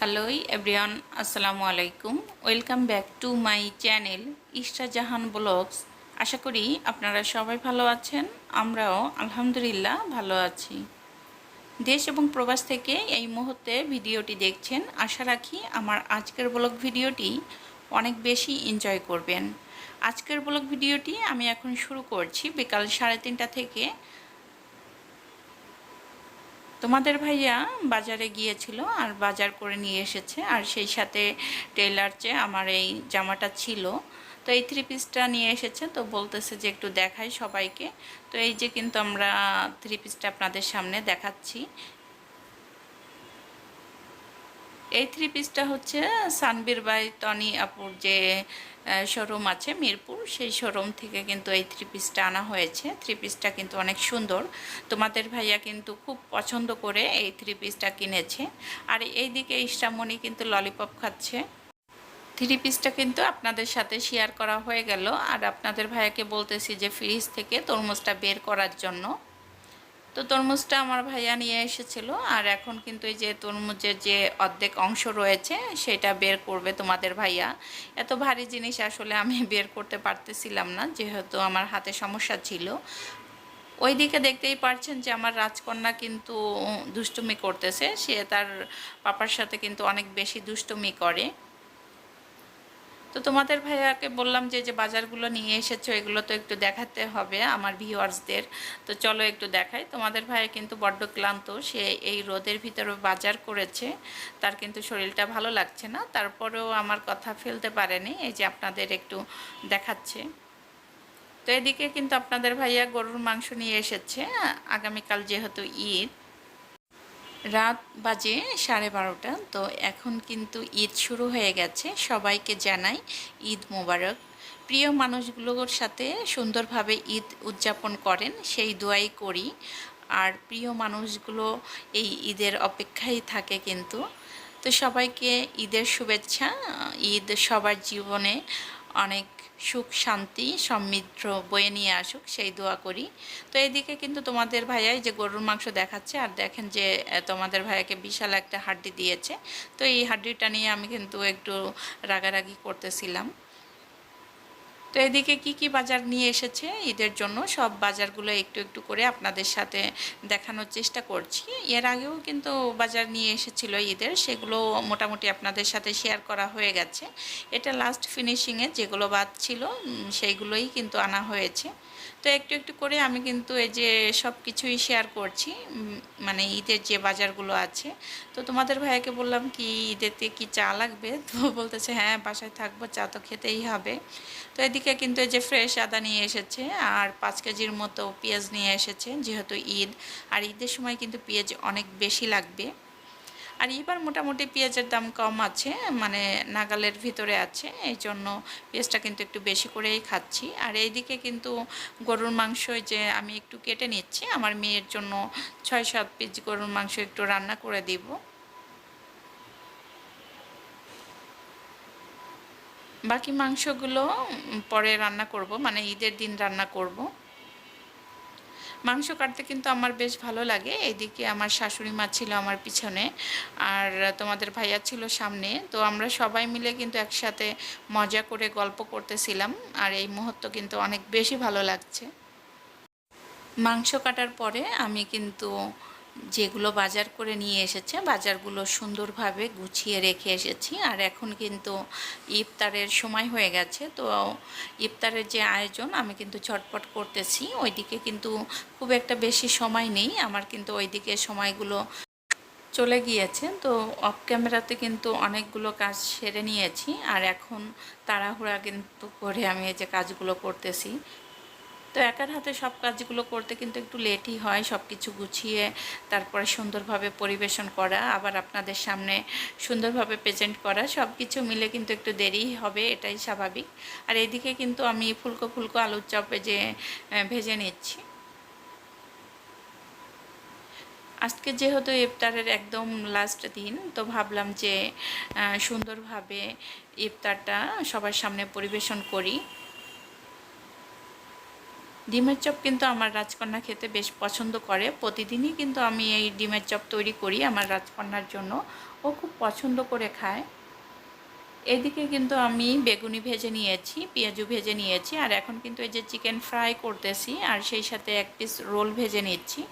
হ্যালোই everyone, আসসালামু আলাইকুম। Welcome back to my channel Ishra Jahan blogs. আশা করি আপনারা সবাই ভালো আছেন, আমরাও আলহামদুলিল্লাহ ভালো আছি। দেশ এবং প্রবাস থেকে এই মুহূর্তে ভিডিওটি দেখছেন, আশা রাখি আমার আজকের ব্লগ ভিডিওটি অনেক বেশি এনজয় করবেন। আজকের ব্লগ ভিডিওটি আমি এখন শুরু করছি বিকাল সাড়ে তিনটা থেকে তোমাদের ভাইয়া বাজারে গিয়েছিল আর বাজার করে নিয়ে এসেছে আর সেই সাথে টেলার চেয়ে আমার এই জামাটা ছিল, তো এই থ্রি পিসটা নিয়ে এসেছে। তো বলতেছে যে একটু দেখাই সবাইকে। তো এই যে কিন্তু আমরা থ্রি পিসটা আপনাদের সামনে দেখাচ্ছি। এই থ্রি পিসটা হচ্ছে সানবির বাই টনি আপুর যে শোরুম আছে মিরপুর, সেই শোরুম থেকে কিন্তু এই থ্রি পিসটা আনা হয়েছে। থ্রি পিসটা কিন্তু অনেক সুন্দর। তোমাদের ভাইয়া কিন্তু খুব পছন্দ করে এই থ্রি পিসটা কিনেছে। আর এই দিকে ইষ্টামণি কিন্তু ললিপপ খাচ্ছে। থ্রি পিসটা কিন্তু আপনাদের সাথে শেয়ার করা হয়ে গেল। আর আপনাদের ভাইয়াকে বলতেছি যে ফ্রিজ থেকে তরমুজটা বের করার জন্য তো তরমুজটা আমার ভাইয়া নিয়ে এসেছিল, আর এখন কিন্তু এই যে তরমুজের যে অর্ধেক অংশ রয়েছে সেটা বের করবে তোমাদের ভাইয়া। এত ভারী জিনিস আসলে আমি বের করতে পারতেছিলাম না, যেহেতু আমার হাতে সমস্যা ছিল। ওই দিকে দেখতেই পারছেন যে আমার রাজকন্যা কিন্তু দুষ্টুমি করতেছে, সে তার পাপার সাথে কিন্তু অনেক বেশি দুষ্টুমি করে। তো তোমাদের ভাইয়াকে বললাম যে যে বাজারগুলো নিয়ে এসেছ, এগুলো তো একটু দেখাতে হবে আমার ভিউয়ার্সদের তো চলো একটু দেখাই। তোমাদের ভাইয়া কিন্তু বড্ড ক্লান্ত। সে এই রোদের ভিতরে বাজার করেছে। তার কিন্তু শরীরটা ভালো লাগছে না। তারপরেও আমার কথা ফেলতে পারেনি। এই যে আপনাদের একটু দেখাচ্ছে। তো এদিকে কিন্তু আপনাদের ভাইয়া গরুর মাংস নিয়ে এসেছে। আগামীকাল যেহেতু ঈদ রাত বাজে সাড়ে বারোটা, তো এখন কিন্তু ঈদ শুরু হয়ে গেছে। সবাইকে জানাই ঈদ মোবারক। প্রিয় মানুষগুলোর সাথে সুন্দরভাবে ঈদ উদযাপন করেন, সেই দোয়াই করি। আর প্রিয় মানুষগুলো এই ঈদের অপেক্ষায় থাকে কিন্তু। তো সবাইকে ঈদের শুভেচ্ছা, ঈদ সবার জীবনে অনেক সুখ, শান্তি, সমৃদ্ধ বয়ে নিয়ে আসুক, সেই দোয়া করি। তো এইদিকে কিন্তু তোমাদের ভাইয়াই যে গরুর মাংস দেখাচ্ছে আর দেখেন যে তোমাদের ভাইয়াকে বিশাল একটা হাড্ডি দিয়েছে। তো এই হাড্ডিটা নিয়ে আমি কিন্তু একটু রাগারাগি করতেছিলাম। তো এদিকে কি কি বাজার নিয়ে এসেছে? ঈদের জন্য সব বাজারগুলো একটু একটু করে আপনাদের সাথে দেখানোর চেষ্টা করছি। এর আগেও কিন্তু বাজার নিয়ে এসেছিল ঈদের, সেগুলো মোটামুটি আপনাদের সাথে শেয়ার করা হয়ে গেছে। এটা লাস্ট ফিনিশিংয়ে যেগুলো বাদ ছিল সেইগুলোই কিন্তু আনা হয়েছে। তো একটু একটু করে আমি কিন্তু এই যে সব কিছুই শেয়ার করছি মানে ঈদের যে বাজারগুলো আছে। তো তোমাদের ভাইয়াকে বললাম কি, ঈদেতে কি চা লাগবে? তো বলতেছে হ্যাঁ বাসায় থাকব, চা তো খেতেই হবে। তো এদিকে কিন্তু এই যে ফ্রেশ আদা নিয়ে এসেছে, আর পাঁচ কেজির মতো পেঁয়াজ নিয়ে এসেছে, যেহেতু ঈদ। আর ঈদের সময় কিন্তু পেঁয়াজ অনেক বেশি লাগবে। আর এবার মোটামুটি পেঁয়াজের দাম কম আছে মানে নাগালের ভিতরে আছে এই জন্য পেঁয়াজটা কিন্তু একটু বেশি করেই খাচ্ছি। আর এইদিকে কিন্তু গরুর মাংস যে আমি একটু কেটে নিচ্ছি, আমার মেয়ের জন্য ছয় সাত পিস গরুর মাংস একটু রান্না করে দিব। বাকি মাংসগুলো পরে রান্না করব মানে ঈদের দিন রান্না করব। মাংস কাটতে কিন্তু আমার বেশ ভালো লাগে। এদিকে আমার শাশুড়ি মা ছিল আমার পিছনে আর তোমাদের ভাইয়া ছিল সামনে। তো আমরা সবাই মিলে কিন্তু একসাথে মজা করে গল্প করতেছিলাম আর এই মুহূর্ত কিন্তু অনেক বেশি ভালো লাগছে। মাংস কাটার পরে আমি কিন্তু যেগুলো বাজার করে নিয়ে এসেছে, বাজারগুলো সুন্দরভাবে গুছিয়ে রেখে এসেছি। আর এখন কিন্তু ইফতারের সময় হয়ে গেছে, তো ইফতারের যে আয়োজন আমি কিন্তু ছটপট করতেছি। ওইদিকে কিন্তু খুব একটা বেশি সময় নেই, আমার কিন্তু ওইদিকে সময়গুলো চলে গিয়েছে। তো অফ ক্যামেরাতে কিন্তু অনেকগুলো কাজ সেরে নিয়েছি, আর এখন তাড়াহুড়া কিন্তু করে আমি এই যে কাজগুলো করতেছি। তো একার হাতে সব কাজগুলো করতে কিন্তু একটু লেটই হয় সব কিছু গুছিয়ে তারপরে সুন্দরভাবে পরিবেশন করা, আবার আপনাদের সামনে সুন্দরভাবে প্রেজেন্ট করা সব কিছু মিলে কিন্তু একটু দেরি হবে, এটাই স্বাভাবিক। আর এদিকে কিন্তু আমি ফুলকো ফুলকো আলুর চপে যে ভেজে নিচ্ছি। আজকে যেহেতু ইফতারের একদম লাস্ট দিন, তো ভাবলাম যে সুন্দরভাবে ইফতারটা সবার সামনে পরিবেশন করি। ডিমের চপ কিন্তু আমার রাজকন্যা খেতে বেশ পছন্দ করে। প্রতিদিনই কিন্তু আমি এই ডিমের চপ তৈরি করি আমার রাজকন্যার জন্য। ও খুব পছন্দ করে খায়। এদিকে কিন্তু আমি বেগুনি ভেজে নিয়েছি, পেঁয়াজু ভেজে নিয়েছি, আর এখন কিন্তু এই যে চিকেন ফ্রাই করতেছি, আর সেই সাথে এক পিস রোল ভেজে নিচ্ছি।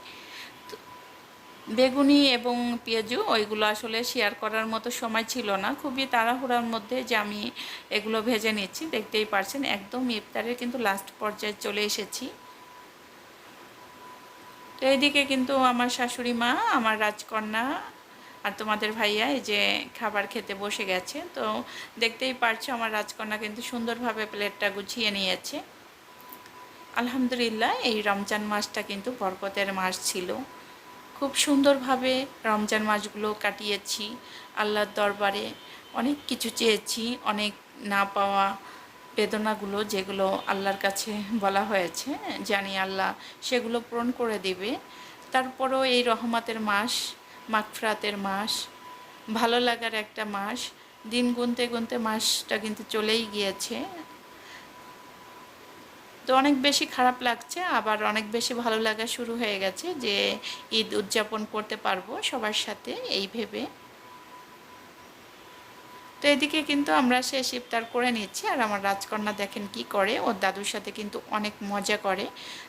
বেগুনি এবং পেঁয়াজু, ওইগুলো আসলে শেয়ার করার মতো সময় ছিল না। খুবই তাড়াহুড়ার মধ্যে যে আমি এগুলো ভেজে নিচ্ছি, দেখতেই পারছেন, একদম ইফতারের কিন্তু লাস্ট পর্যায়ে চলে এসেছি। তো এইদিকে কিন্তু আমার শাশুড়ি মা, আমার রাজকন্যা আর তোমাদের ভাইয়া এই যে খাবার খেতে বসে গেছে। তো দেখতেই পারছ আমার রাজকন্যা কিন্তু সুন্দরভাবে প্লেটটা গুছিয়ে নিয়েছে। আলহামদুলিল্লাহ, এই রমজান মাসটা কিন্তু বরকতের মাস ছিল। খুব সুন্দরভাবে রমজান মাসগুলো কাটিয়েছি, আল্লাহর দরবারে অনেক কিছু চেয়েছি, অনেক না পাওয়া বেদনাগুলো যেগুলো আল্লাহর কাছে বলা হয়েছে, জানি আল্লাহ সেগুলো পূরণ করে দেবে। তারপরও এই রহমতের মাস, মাগফরাতের মাস, ভালো লাগার একটা মাস, দিন গুনতে গুনতে মাসটা কিন্তু চলেই গিয়েছে। তো অনেক বেশি খারাপ লাগছে, আবার অনেক বেশি ভালো লাগা শুরু হয়ে গেছে যে ঈদ উদযাপন করতে পারব সবার সাথে এই ভেবে। তো এদিকে কিন্তু আমরা শেষ ইফতার করে নিচ্ছি, আর আমার রাজকন্যা দেখেন কি করে, ওর দাদুর সাথে কিন্তু অনেক মজা করে।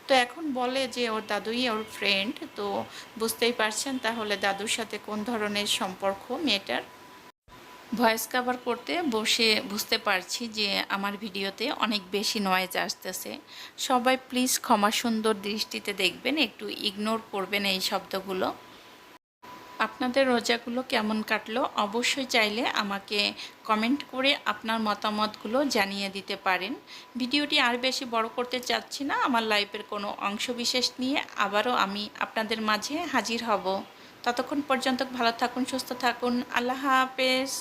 তো এখন বলে যে ওর দাদুই ওর ফ্রেন্ড তো বুঝতেই পারছেন তাহলে দাদুর সাথে কোন ধরনের সম্পর্ক, মেয়েটার? ভয়েস কাভার করতে বসে বুঝতে পারছি যে আমার ভিডিওতে অনেক বেশি নয়েজ আসতেছে। সবাই প্লিজ ক্ষমা সুন্দর দৃষ্টিতে দেখবেন, একটু ইগনোর করবেন এই শব্দগুলো। আপনাদের রোজাগুলো কেমন কাটলো? অবশ্যই চাইলে আমাকে কমেন্ট করে আপনার মতামতগুলো জানিয়ে দিতে পারেন। ভিডিওটি আর বেশি বড় করতে চাচ্ছি না, আমার লাইফের কোনো অংশবিশেষ নিয়ে আবারও আমি আপনাদের মাঝে হাজির হব। ততক্ষণ পর্যন্ত ভালো থাকুন, সুস্থ থাকুন, আল্লাহ হাফেজ।